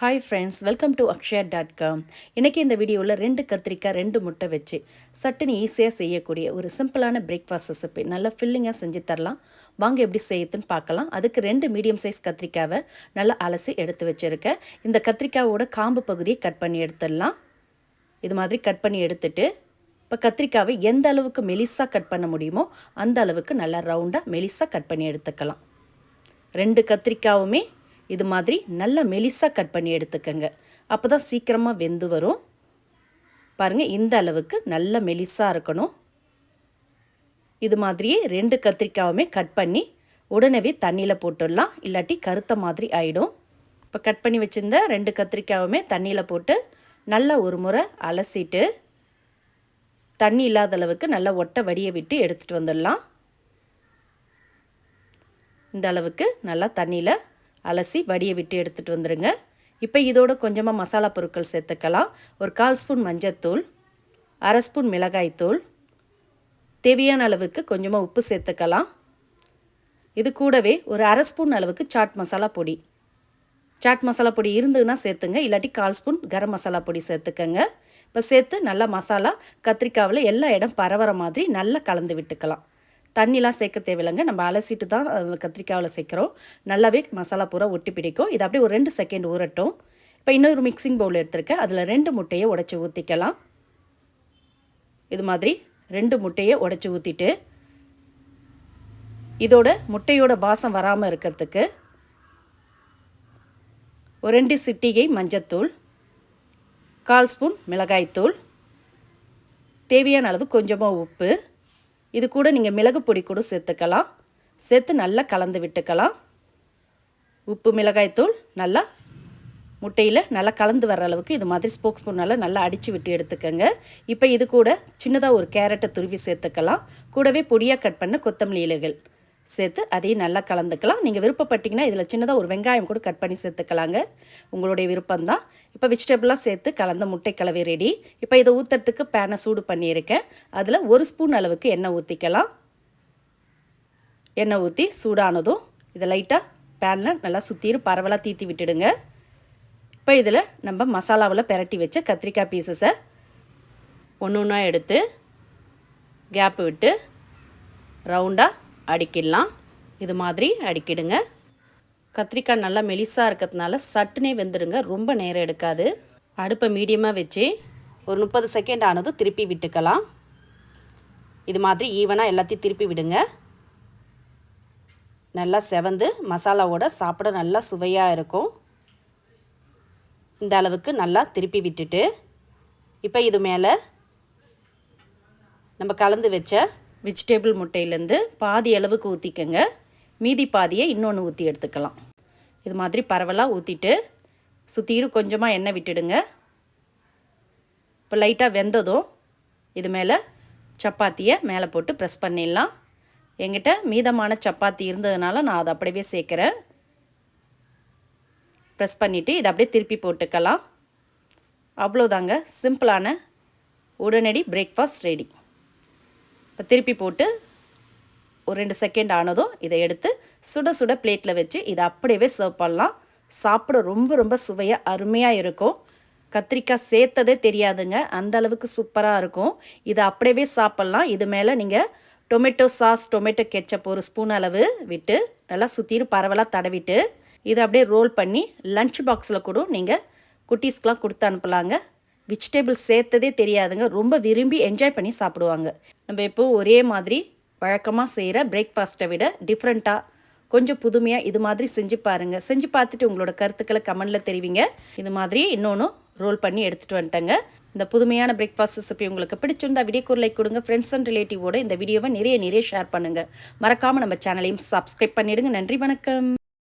Hi friends welcome to Akshaya dot com இன்றைக்கி இந்த வீடியோவில் ரெண்டு கத்திரிக்காய் ரெண்டு முட்டை வச்சு சட்டுன்னு ஈஸியாக செய்யக்கூடிய ஒரு சிம்பிளான பிரேக்ஃபாஸ்ட் ரெசிபி நல்லா ஃபில்லிங்காக செஞ்சு தரலாம். வாங்க எப்படி செய்யுதுன்னு பார்க்கலாம். அதுக்கு ரெண்டு மீடியம் சைஸ் கத்திரிக்காவை நல்லா அலசி எடுத்து வச்சுருக்கேன் இந்த கத்திரிக்காவோட காம்பு பகுதியை கட் பண்ணி எடுத்துடலாம். இது மாதிரி கட் பண்ணி எடுத்துட்டு இப்போ கத்திரிக்காவை எந்த அளவுக்கு மெலிசாக கட் பண்ண முடியுமோ அந்த அளவுக்கு நல்லா ரவுண்டாக மெலிசாக கட் பண்ணி எடுத்துக்கலாம். ரெண்டு கத்திரிக்காவுமே இது மாதிரி நல்லா மெலிசாக கட் பண்ணி எடுத்துக்கோங்க. அப்போ தான் சீக்கிரமாக வெந்து வரும். பாருங்கள் இந்த அளவுக்கு நல்ல மெலிசாக இருக்கணும். இது மாதிரியே ரெண்டு கத்திரிக்காவுமே கட் பண்ணி உடனே தண்ணியில் போட்டுடலாம். இல்லாட்டி கருத்த மாதிரி ஆகிடும் இப்போ கட் பண்ணி வச்சுருந்த ரெண்டு கத்திரிக்காவுமே தண்ணியில் போட்டு நல்லா ஒரு முறை அலசிட்டு தண்ணி இல்லாத அளவுக்கு நல்லா ஒட்டை வடியை விட்டு எடுத்துகிட்டு வந்துடலாம். இந்த அளவுக்கு நல்லா தண்ணியில் அலசி வடியை விட்டு எடுத்துகிட்டு வந்துடுங்க இப்போ இதோட கொஞ்சமாக மசாலா பொருட்கள் சேர்த்துக்கலாம். ஒரு கால் ஸ்பூன் மஞ்சத்தூள் அரை ஸ்பூன் மிளகாய்த்தூள் தேவையான அளவுக்கு கொஞ்சமாக உப்பு சேர்த்துக்கலாம். இது கூடவே ஒரு அரை ஸ்பூன் அளவுக்கு சாட் மசாலா பொடி. சாட் மசாலா பொடி இருந்ததுன்னா சேர்த்துங்க. இல்லாட்டி கால் ஸ்பூன் கரம் மசாலா பொடி சேர்த்துக்கங்க. இப்போ சேர்த்து நல்லா மசாலா கத்திரிக்காவில் எல்லா இடம் பரவற மாதிரி நல்லா கலந்து விட்டுக்கலாம். தண்ணிலாம் சேர்க்க தேவையில்லைங்க. நம்ம அலசிட்டு தான் கத்திரிக்காவில் சேர்க்குறோம். நல்லாவே மசாலா பூரா ஒட்டி பிடிக்கும். இது அப்படியே ஒரு ரெண்டு செகண்ட் ஊறட்டும். இப்போ இன்னொரு மிக்சிங் பவுல் எடுத்திருக்கேன். அதில் ரெண்டு முட்டையை உடச்சி ஊற்றிக்கலாம் இது மாதிரி ரெண்டு முட்டையை உடச்சி ஊற்றிட்டு இதோட முட்டையோட பாசம் வராமல் இருக்கிறதுக்கு ஒரு ரெண்டு சிட்டிகை மஞ்சத்தூள் கால் ஸ்பூன் மிளகாய்த்தூள் தேவையான அளவு கொஞ்சமாக உப்பு இது கூட நீங்கள் மிளகு பொடி கூட சேர்த்துக்கலாம். சேர்த்து நல்லா கலந்து விட்டுக்கலாம். உப்பு மிளகாய்த்தூள் நல்லா முட்டையில் நல்லா கலந்து வர அளவுக்கு இது மாதிரி ஸ்போக் ஸ்பூனால் நல்லா அடித்து விட்டு எடுத்துக்கோங்க. இப்போ இது கூட சின்னதாக ஒரு கேரட்டை துருவி சேர்த்துக்கலாம். கூடவே பொடியாக கட் பண்ண கொத்தமல்லி இலைகள். சேர்த்து அதையும் நல்லா கலந்துக்கலாம். நீங்கள் விருப்பப்பட்டிங்கன்னா இதில் சின்னதாக ஒரு வெங்காயம் கூட கட் பண்ணி சேர்த்துக்கலாங்க. உங்களுடைய விருப்பம்தான். இப்போ வெஜிடபிளாக சேர்த்து கலந்த முட்டை கலவை ரெடி இப்போ இதை ஊற்றுறதுக்கு பேனை சூடு பண்ணியிருக்கேன். அதில் ஒரு ஸ்பூன் அளவுக்கு எண்ணெய் ஊற்றிக்கலாம் எண்ணெய் ஊற்றி சூடானதும் இதை லைட்டாக பேனில் நல்லா சுற்றிரும் பரவலாக தீத்தி விட்டுடுங்க. இப்போ இதில் நம்ம மசாலாவில் பெரட்டி வச்ச கத்திரிக்காய் பீசஸை ஒன்று ஒன்றா எடுத்து கேப்பு விட்டு ரவுண்டாக அடிக்கிடலாம். இது மாதிரி அடிக்கிடுங்க. கத்திரிக்காய் நல்லா மெலிசாக இருக்கிறதுனால சட்டுனே வெந்துடுங்க. ரொம்ப நேரம் எடுக்காது. அடுப்பை மீடியமாக வச்சு ஒரு முப்பது செகண்ட் ஆனதும் திருப்பி விட்டுக்கலாம். இது மாதிரி ஈவனாக எல்லாத்தையும் திருப்பி விடுங்க. நல்லா செவந்து மசாலாவோட சாப்பிட நல்லா சுவையாக இருக்கும். இந்த அளவுக்கு நல்லா திருப்பி விட்டுட்டு இப்போ இது மேலே நம்ம கலந்து வச்ச வெஜிடேபிள் முட்டையிலேருந்து பாதி அளவுக்கு ஊற்றிக்கங்க மீதி பாதியை இன்னொன்று ஊற்றி எடுத்துக்கலாம். இது மாதிரி பரவலாக ஊற்றிட்டு சுற்றிரும் கொஞ்சமாக எண்ணெய் விட்டுடுங்க. இப்போ லைட்டாக வெந்ததும் இது மேலே சப்பாத்தியை மேலே போட்டு ப்ரெஸ் பண்ணிடலாம். எங்கிட்ட மீதமான சப்பாத்தி இருந்ததுனால நான் அதை அப்படியே சேர்க்குறேன். ப்ரெஸ் பண்ணிவிட்டு இதை அப்படியே திருப்பி போட்டுக்கலாம். அவ்வளோதாங்க சிம்பிளான உடனடி பிரேக்ஃபாஸ்ட் ரெடி இப்போ திருப்பி போட்டு ஒரு ரெண்டு செகண்ட் ஆனதும் இதை எடுத்து சுட சுட பிளேட்டில் வச்சு இதை அப்படியே சர்வ் பண்ணலாம். சாப்பிட ரொம்ப ரொம்ப சுவையாக அருமையாக இருக்கும். கத்திரிக்காய் சேர்த்ததே தெரியாதுங்க. அந்த அளவுக்கு சூப்பராக இருக்கும். இதை அப்படியே சாப்பிட்லாம். இது மேலே நீங்கள் டொமேட்டோ சாஸ் டொமேட்டோ கெச்சப் ஒரு ஸ்பூன் அளவு விட்டு நல்லா சுற்றிரும் பரவலாக தடவிட்டு இதை அப்படியே ரோல் பண்ணி லன்ச் பாக்ஸில் கூட நீங்கள் குட்டீஸ்க்கெலாம் கொடுத்து அனுப்பலாங்க. வெஜிடேபிள்ஸ் சேர்த்ததே தெரியாதுங்க. ரொம்ப விரும்பி என்ஜாய் பண்ணி சாப்பிடுவாங்க. நம்ம எப்போ ஒரே மாதிரி வழக்கமாக செய்கிற பிரேக்ஃபாஸ்ட்டை விட டிஃப்ரெண்ட்டாக கொஞ்சம் புதுமையாக இது மாதிரி செஞ்சு பாருங்கள் செஞ்சு பார்த்துட்டு உங்களோட கருத்துக்களை கமெண்டில் தெரிவிங்க. இது மாதிரி இன்னொன்று ரோல் பண்ணி எடுத்துகிட்டு வந்துட்டேங்க. இந்த புதுமையான பிரேக்ஃபாஸ்ட் ரெசிபி உங்களுக்கு பிடிச்சிருந்தா வீடியோக்கு லைக் கொடுங்க. ஃப்ரெண்ட்ஸ் அண்ட் ரிலேட்டிவோட இந்த வீடியோவை நிறைய நிறைய ஷேர் பண்ணுங்கள் மறக்காமல் நம்ம சேனலையும் சப்ஸ்கிரைப் பண்ணிவிடுங்க நன்றி வணக்கம்.